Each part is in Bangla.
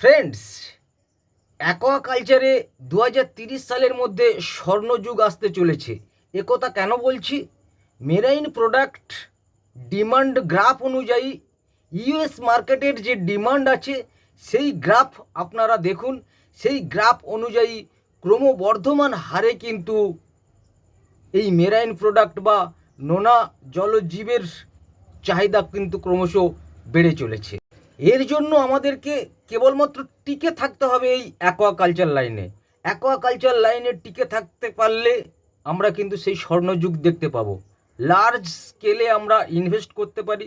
ফ্রেন্ডস অ্যাকোয়াকালচারে দু সালের মধ্যে স্বর্ণযুগ আসতে চলেছে। একথা কেন বলছি? মেরাইন প্রোডাক্ট ডিমান্ড গ্রাফ অনুযায়ী ইউএস মার্কেটের যে ডিমান্ড আছে, সেই গ্রাফ আপনারা দেখুন। সেই গ্রাফ অনুযায়ী ক্রমবর্ধমান হারে কিন্তু এই মেরাইন প্রোডাক্ট বা নোনা জলজীবের চাহিদা কিন্তু ক্রমশ বেড়ে চলেছে। এর জন্য আমাদেরকে কেবলমাত্র টিকে থাকতে হবে এই অ্যাকোয়াকালচার লাইনে অ্যাকোয়াকালচার লাইনে টিকে থাকতে পারলে আমরা কিন্তু সেই স্বর্ণযুগ দেখতে পাবো। লার্জ স্কেলে আমরা ইনভেস্ট করতে পারি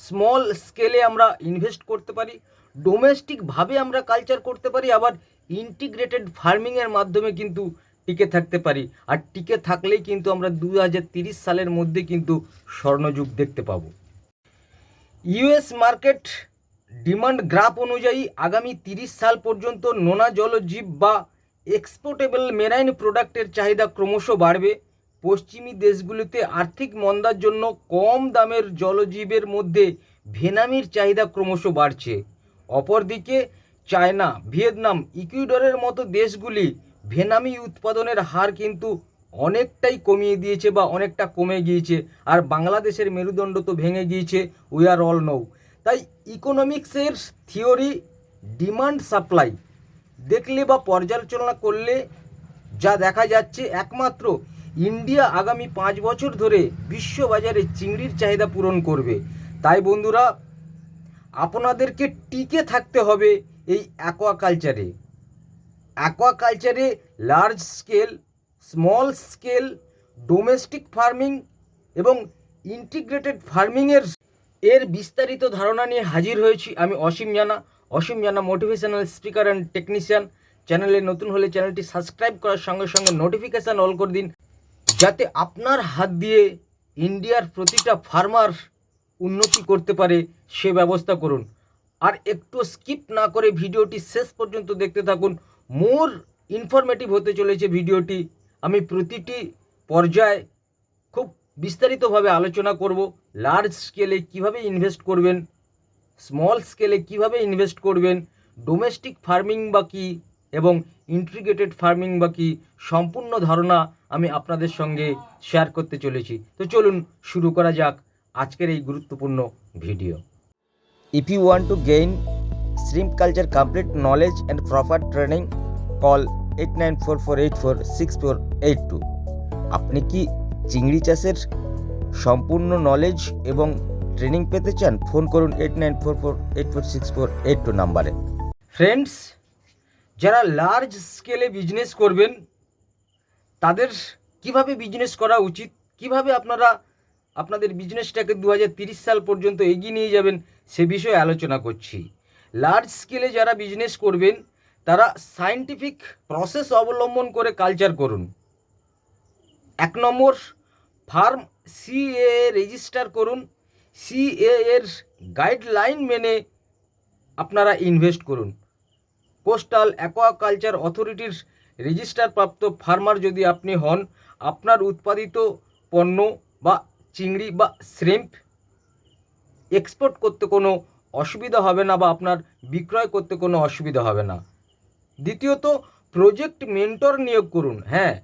স্মল স্কেলে আমরা ইনভেস্ট করতে পারি ডোমেস্টিকভাবে আমরা কালচার করতে পারি, আবার ইন্টিগ্রেটেড ফার্মিংয়ের মাধ্যমে কিন্তু টিকে থাকতে পারি। আর টিকে থাকলেই কিন্তু আমরা দু সালের মধ্যে কিন্তু স্বর্ণযুগ দেখতে পাবো। ইউএস মার্কেট ডিমান্ড গ্রাফ অনুযায়ী আগামী তিরিশ সাল পর্যন্ত নোনা জলজীব বা এক্সপোর্টেবল মেরাইন প্রোডাক্টের চাহিদা ক্রমশ বাড়বে। পশ্চিমী দেশগুলিতে আর্থিক মন্দার জন্য কম দামের জলজীবের মধ্যে ভেনামির চাহিদা ক্রমশ বাড়ছে। অপরদিকে চায়না, ভিয়েতনাম, ইকুইডরের মতো দেশগুলি ভেনামি উৎপাদনের হার কিন্তু অনেকটাই কমিয়ে দিয়েছে বা অনেকটা কমে গিয়েছে। আর বাংলাদেশের মেরুদণ্ড তো ভেঙে গিয়েছে। উই আর অল নৌ তাই ইকোনমিক্সের থিওরি ডিমান্ড সাপ্লাই দেখলে বা পর্যালোচনা করলে যা দেখা যাচ্ছে একমাত্র ইন্ডিয়া আগামী পাঁচ বছর ধরে বিশ্ববাজারে চিংড়ির চাহিদা পূরণ করবে। তাই বন্ধুরা, আপনাদেরকে টিকে থাকতে হবে এই অ্যাকোয়াকালচারে অ্যাকোয়াকালচারে large scale small scale domestic farming এবং ইন্টিগ্রেটেড ফার্মিংয়ের এর বিস্তারিত ধারণা নিয়ে হাজির হয়েছি আমি অসীম জানা। অসীম জানা মোটিভেশনাল স্পিকার অ্যান্ড টেকনিশিয়ান চ্যানেলে নতুন হলে চ্যানেলটি সাবস্ক্রাইব করার সঙ্গে সঙ্গে নোটিফিকেশান অল করে দিন। যাতে আপনার হাত দিয়ে ইন্ডিয়ার প্রতিটা ফার্মার উন্নতি করতে পারে, সে ব্যবস্থা করুন। আর একটু স্কিপ না করে ভিডিওটি শেষ পর্যন্ত দেখতে থাকুন। মোর ইনফরমেটিভ হতে চলেছে ভিডিওটি। আমি প্রতিটি পর্যায়ে খুব বিস্তারিতভাবে আলোচনা করব। লার্জ স্কেলে কীভাবে ইনভেস্ট করবেন? স্মল স্কেলে কীভাবে ইনভেস্ট করবেন? ডোমেস্টিক ফার্মিং বা কী? এবং ইন্টিগ্রেটেড ফার্মিং বা কী? সম্পূর্ণ ধারণা আমি আপনাদের সঙ্গে শেয়ার করতে চলেছি। তো চলুন শুরু করা যাক আজকের এই গুরুত্বপূর্ণ video if you want to gain shrimp culture complete knowledge and proper training call eight nine four four eight four six four eight two আপনি কি চিংড়ি চাষের সম্পূর্ণ নলেজ এবং ট্রেনিং পেতে চান ফোন করুন eight nine four four eight four six four eight two নাম্বারে। ফ্রেন্ডস যারা লার্জ স্কেলে বিজনেস করবেন, তাদের কীভাবে বিজনেস করা উচিত? কীভাবে আপনারা আপনাদের বিজনেসটাকে দু সাল পর্যন্ত এগিয়ে নিয়ে যাবেন, সে বিষয়ে আলোচনা করছি। লার্জ স্কেলে যারা বিজনেস করবেন, তারা সায়েন্টিফিক প্রসেস অবলম্বন করে কালচার করুন। এক নম্বর ফার্ম সিএ রেজিস্টার করুন। সিএ এর গাইডলাইন মেনে আপনারা ইনভেস্ট করুন। কোস্টাল অ্যাকোয়াকালচার অথরিটির রেজিস্টার প্রাপ্ত ফার্মার যদি আপনি হন, আপনার উৎপাদিত পণ্য বা চিংড়ি বা শ্রেম্প এক্সপোর্ট করতে কোনো অসুবিধা হবে না বা আপনার বিক্রয় করতে কোনো অসুবিধা হবে না। দ্বিতীয়ত, প্রজেক্ট মেন্টর নিয়োগ করুন। হ্যাঁ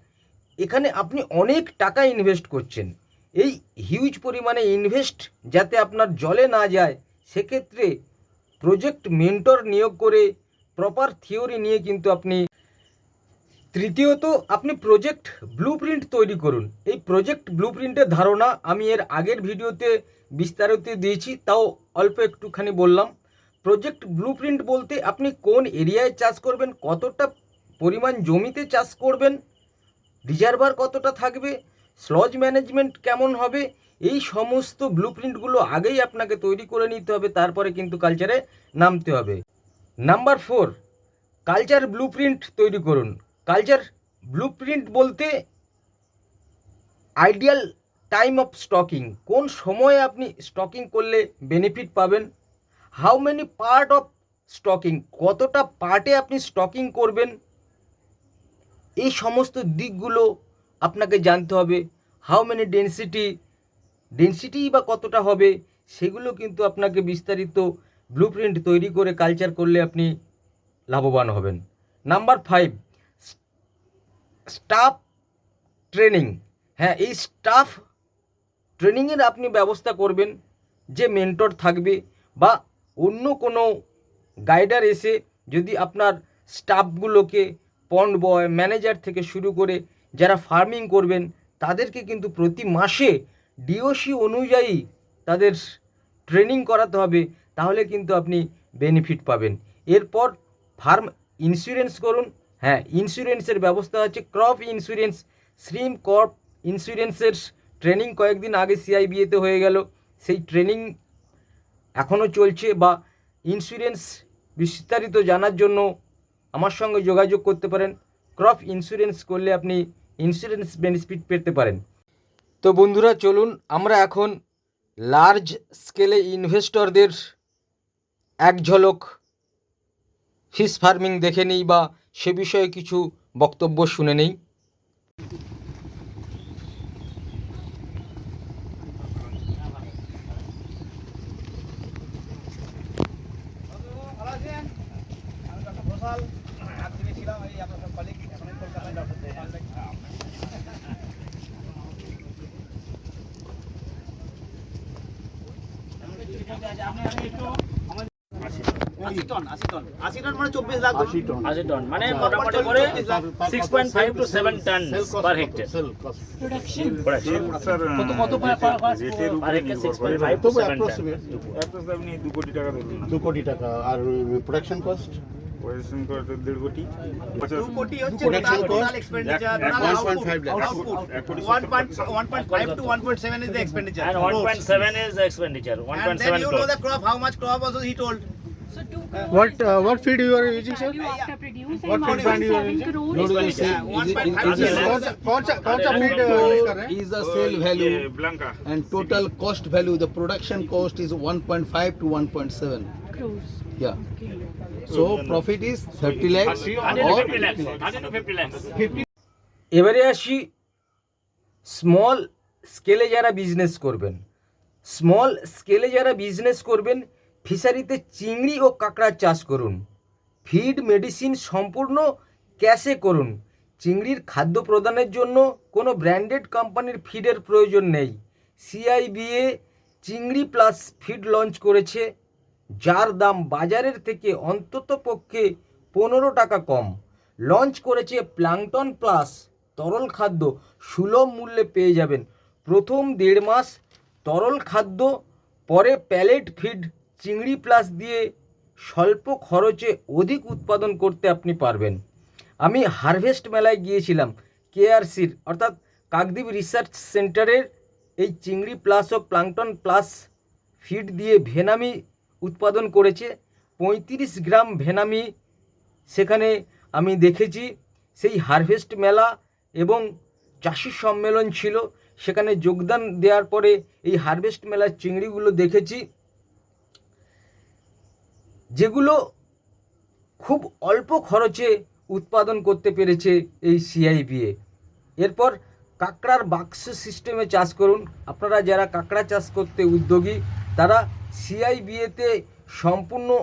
এখানে আপনি অনেক টাকা ইনভেস্ট করছেন। এই হিউজ পরিমাণে ইনভেস্ট যাতে আপনার জলে না যায়, সেক্ষেত্রে প্রজেক্ট মেন্টর নিয়োগ করে প্রপার থিওরি নিয়ে কিন্তু আপনি তৃতীয়ত, আপনি প্রজেক্ট ব্লুপ্রিন্ট তৈরি করুন। এই প্রজেক্ট ব্লুপ্রিন্টের ধারণা আমি এর আগের ভিডিওতে বিস্তারিত দিয়েছি, তাও অল্প একটুখানি বললাম। প্রজেক্ট ব্লুপ্রিন্ট বলতে আপনি কোন এরিয়ায় চাষ করবেন, কতটা পরিমাণ জমিতে চাষ করবেন রিজার্ভার কতটা থাকবে, স্লজ ম্যানেজমেন্ট কেমন হবে, এই সমস্ত ব্লু প্রিন্টগুলো আগেই আপনাকে তৈরি করে নিতে হবে, তারপরে কিন্তু কালচারে নামতে হবে। Number four culture blueprint তৈরি করুন। কালচার ব্লু প্রিন্ট বলতে আইডিয়াল টাইম অফ স্টকিং কোন সময়ে আপনি স্টকিং করলে বেনিফিট পাবেন how many part of stocking কতটা পার্টে আপনি স্টকিং করবেন এই সমস্ত দিকগুলো আপনাকে জানতে হবে। হাউ মেনি ডেন্সিটি ডেন্সিটি বা কতটা হবে, সেগুলো কিন্তু আপনাকে বিস্তারিত ব্লুপ্রিন্ট তৈরি করে কালচার করলে আপনি লাভবান হবেন। নাম্বার ফাইভ স্টাফ ট্রেনিং হ্যাঁ এই স্টাফ ট্রেনিংয়ের আপনি ব্যবস্থা করবেন যে মেন্টর থাকবে বা অন্য কোনো গাইডার এসে যদি আপনার স্টাফগুলোকে পন্ড বয় ম্যানেজার থেকে শুরু করে যারা ফার্মিং করবেন, তাদেরকে কিন্তু প্রতি মাসে ডিওসি অনুযায়ী তাদের ট্রেনিং করাতে হবে, তাহলে কিন্তু আপনি বেনিফিট পাবেন। এরপর ফার্ম ইন্স্যুরেন্স করুন। হ্যাঁ ইন্স্যুরেন্সের ব্যবস্থা আছে ক্রপ ইন্স্যুরেন্স শ্রিম কর্প ইন্স্যুরেন্সের ট্রেনিং কয়েকদিন আগে সিআইবিএতে হয়ে গেল। সেই ট্রেনিং এখনও চলছে বা ইন্স্যুরেন্স বিস্তারিত জানার জন্য আমার সঙ্গে যোগাযোগ করতে পারেন। ক্রপ ইন্স্যুরেন্স করলে আপনি ইন্স্যুরেন্স বেনিফিট পেতে পারেন। তো বন্ধুরা, চলুন আমরা এখন লার্জ স্কেলে ইনভেস্টরদের এক ঝলক ফিশ ফার্মিং দেখে নিই বা সে বিষয়ে কিছু বক্তব্য শুনে নেই ভালো আছেন আমি ডক্টর ঘোষাল আজ থেকে ছিলাম এই আপনার সব কলিগ এখন এই কলকাতায় ডক্টর আশি টন আশি টন আশি টন মানে মানে মোটামুটি করে six point five two seven ton per hectare দু কোটি টাকা আর প্রোডাকশন কস্ট 1.5 to দেড় কোটি। কোটি হচ্ছে total expenditure What uh, what feed you are using, sir? After produce what feed brand you are using? Noodles. Cost cost of feed is the uh, sale value. And total cost value. The production cost is 1.5 to 1.7. crores. yeah. So profit is 30 lakhs or fifty lakhs. Hundred to fifty lakhs. এবারে আসি স্মল স্কেলে যারা বিজনেস করবেন। স্মল স্কেলে যারা বিজনেস করবেন ফিশারিতে চিংড়ি ও কাঁকড়ার চাষ করুন। ফিড মেডিসিন সম্পূর্ণ ক্যাশে করুন। চিংড়ির খাদ্য প্রদানের জন্য কোনো ব্র্যান্ডেড কোম্পানির ফিডের প্রয়োজন নেই। সিআইবিএ চিংড়ি প্লাস ফিড লঞ্চ করেছে। যার দাম বাজারের থেকে অন্তত পক্ষে পনেরো টাকা কম। লঞ্চ করেছে প্লাংটন প্লাস। তরল খাদ্য সুলভ মূল্যে পেয়ে যাবেন। প্রথম দেড় মাস তরল খাদ্য, পরে প্যালেট ফিড, চিংড়ি প্লাস দিয়ে স্বল্প খরচে অধিক উৎপাদন করতে আপনি পারবেন। আমি হারভেস্ট মেলায় গিয়েছিলাম, কেআরসির, অর্থাৎ কাকদ্বীপ রিসার্চ সেন্টারের এই চিংড়ি প্লাস ও প্লাংটন প্লাস ফিড দিয়ে ভেনামি উৎপাদন করেছে। পঁয়ত্রিশ গ্রাম ভেনামি সেখানে আমি দেখেছি। সেই হারভেস্ট মেলা এবং চাষি সম্মেলন ছিল। সেখানে যোগদান দেওয়ার পরে এই হারভেস্ট মেলার চিংড়িগুলো দেখেছি। যেগুলো খুব অল্প খরচে উৎপাদন করতে পেরেছে এই সিআইবিএ। এরপর কাঁকড়ার বাক্স সিস্টেমে চাষ করুন। আপনারা যারা কাঁকড়া চাষ করতে উদ্যোগী, তারা সিআইবিএতে সম্পূর্ণভাবে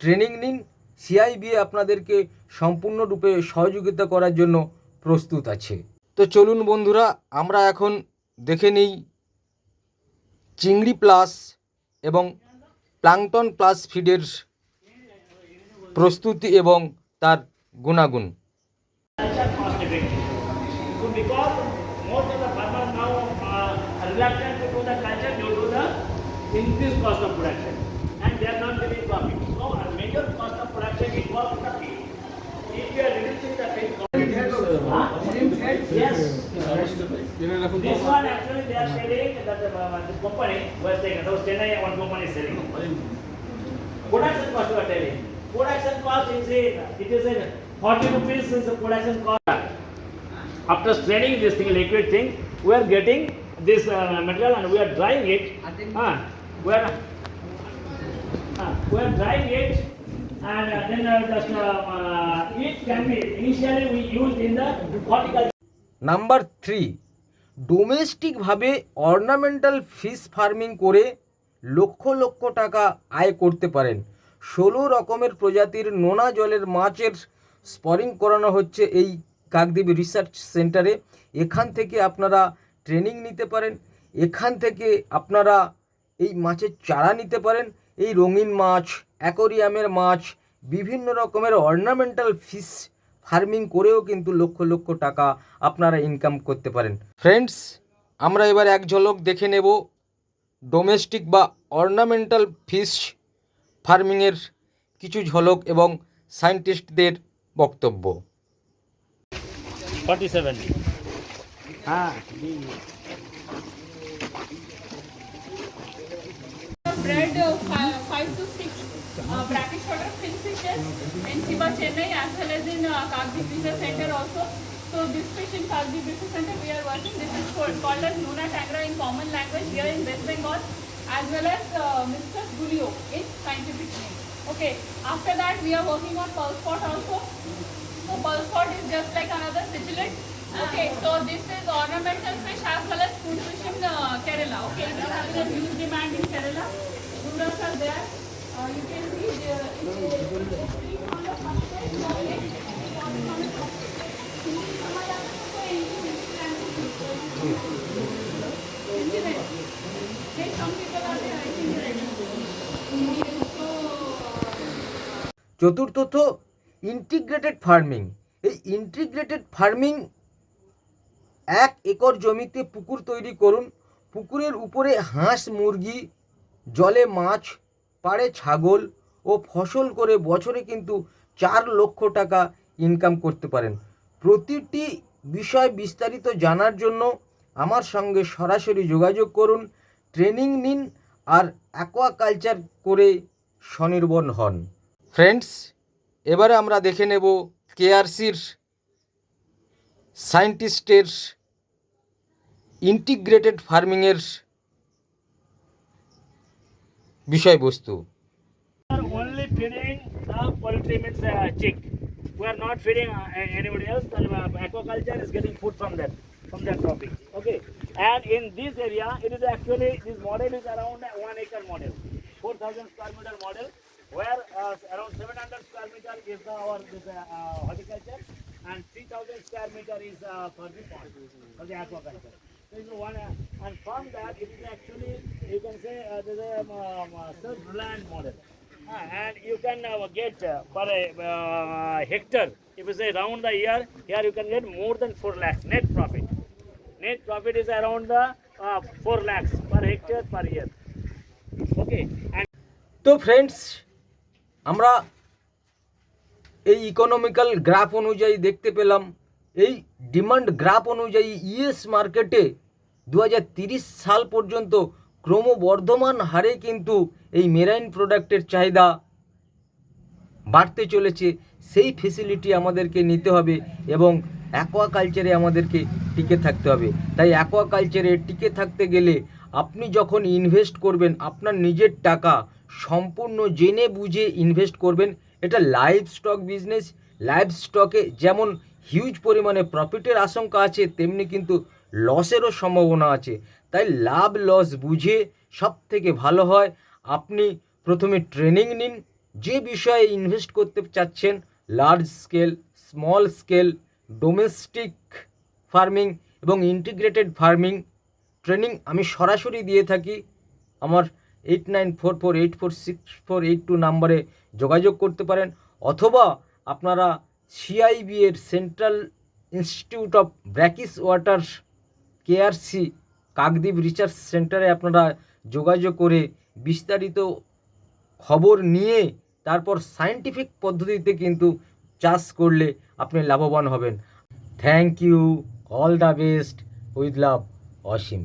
ট্রেনিং নিন। সিআইবিএ আপনাদেরকে সম্পূর্ণরূপে সহযোগিতা করার জন্য প্রস্তুত আছে। তো চলুন বন্ধুরা, আমরা এখন দেখে নিই চিংড়ি প্লাস এবং প্লাংটন প্লাস ফিডের প্রস্তুতি এবং তার গুণাগুণ। Cost increased cost of production and they are not getting profit. So a major cost of production involves the feed. If you are reducing the feed cost. Huh? Yes. This one actually they are selling that the, uh, the company was taken, those Chennai one company is selling. Production cost you are telling. Production cost is a, it is a forty rupees is the production cost. After straining this thing, liquid thing, we are getting this uh, material and we are drying it. Uh, we are, uh, we are drying it and uh, then uh, just, uh, uh, it can be initially we used in the horticulture. Number three ডোমেস্টিকভাবে ornamental fish farming করে লক্ষ লক্ষ টাকা আয় করতে পারেন। ষোলো রকমের প্রজাতির নোনা জলের মাছের স্পরিং করানো হচ্ছে এই কাকদ্বীপ রিসার্চ সেন্টারে এখান থেকে আপনারা ট্রেনিং নিতে পারেন। এখান থেকে আপনারা এই মাছের চারা নিতে পারেন এই রঙিন মাছ অ্যাকোরিয়ামের মাছ বিভিন্ন রকমের অর্নামেন্টাল ফিশ ফার্মিং করেও কিন্তু লক্ষ লক্ষ টাকা আপনারা ইনকাম করতে পারেন। ফ্রেন্ডস আমরা এবার এক ঝলক দেখে নেব ডোমেস্টিক বা অর্নামেন্টাল ফিশ ফার্মিংয়ের কিছু ঝলক এবং সায়েন্টিস্টদের বক্তব্য। 47. हाँ bred uh, five, five to six uh, brackish water finfishes in Chiba, Chennai as well as in uh, Kagdi Research Center also. So this fish in Kagdi Research Center we are working. This is called, called as Nuna Tangra in common language here in West Bengal as well as uh, Mr. Gulio in scientific name. Okay. After that we are working on pulse spot also. So pulse spot is just like another cingulate. Okay, so this is ornamental fish as well as food fish in uh, Kerala. Okay, this has a huge demand in Kerala. Rulers are there. Uh, you can see the, চতুর্থত ইন্টিগ্রেটেড ফার্মিং এই ইন্টিগ্রেটেড ফার্মিং এক একর জমিতে পুকুর তৈরি করুন। পুকুরের উপরে হাঁস, মুরগি, জলে মাছ, পাড়ে ছাগল ও ফসল করে বছরে কিন্তু চার লক্ষ টাকা ইনকাম করতে পারেন। প্রতিটি বিষয় বিস্তারিত জানার জন্য আমার সঙ্গে সরাসরি যোগাযোগ করুন ট্রেনিং নিন আর অ্যাকোয়াকালচার করে স্বনির্ভর হন। ফ্রেন্ডস এবারে আমরা দেখে নেব কেআরসির সায়েন্টিস্টের ইন্টিগ্রেটেড ফার্মিংয়ের বিষয়বস্তু are only feeding the poultry means uh, chick. We are not feeding uh, anybody else. And, uh, aquaculture is getting food from that, from that topic. Okay. And in this area, it is actually this model is around a one acre model, 4,000 square meter model, where uh, around 700 square meter is the, our this, uh, uh, horticulture, and 3,000 square meter is uh, for the pond, for the aquaculture. This is one, uh, and from that it is actually you can say uh, this is a um, uh, self-reliant model. Uh, and you can uh, get uh, per a uh, hectare, if you say round the year, here you can get more than 4 lakhs net profit. Net profit is around the uh, 4 lakhs per hectare per year. Okay, and তো ফ্রেন্ডস আমরা এই ইকোনমিক্যাল গ্রাফ অনুযায়ী দেখতে পেলাম এই ডিমান্ড গ্রাফ অনুযায়ী ইউএস মার্কেটে দু সাল পর্যন্ত ক্রমবর্ধমান হারে কিন্তু এই মেরাইন প্রোডাক্টের চাহিদা বাড়তে চলেছে। সেই ফেসিলিটি আমাদেরকে নিতে হবে এবং অ্যাকোয়াকালচারে আমাদেরকে টিকে থাকতে হবে। তাই অ্যাকোয়াকালচারে টিকে থাকতে গেলে আপনি যখন ইনভেস্ট করবেন, আপনার নিজের টাকা সম্পূর্ণ জেনে বুঝে ইনভেস্ট করবেন। এটা লাইভ স্টক বিজনেস লাইভ স্টকে যেমন হিউজ পরিমাণে প্রফিটের আশঙ্কা আছে, তেমনি কিন্তু লসেরও সম্ভাবনা আছে। তাই লাভ লস বুঝে সব থেকে ভালো হয় আপনি প্রথমে ট্রেনিং নিন, যে বিষয়ে ইনভেস্ট করতে চাচ্ছেন large scale small scale domestic farming এবং ইন্টিগ্রেটেড ফার্মিং ট্রেনিং আমি সরাসরি দিয়ে থাকি। আমার eight nine four four eight four six four eight two নাম্বারে যোগাযোগ করতে পারেন, অথবা আপনারা সিআইবি এর central institute of brackish water KRC Kakdwip research সেন্টারে আপনারা যোগাযোগ করে বিস্তারিত খবর নিয়ে তারপর সায়েন্টিফিক পদ্ধতিতে কিন্তু চাষ করলে আপনি লাভবান হবেন। Thank you all the best with love Asim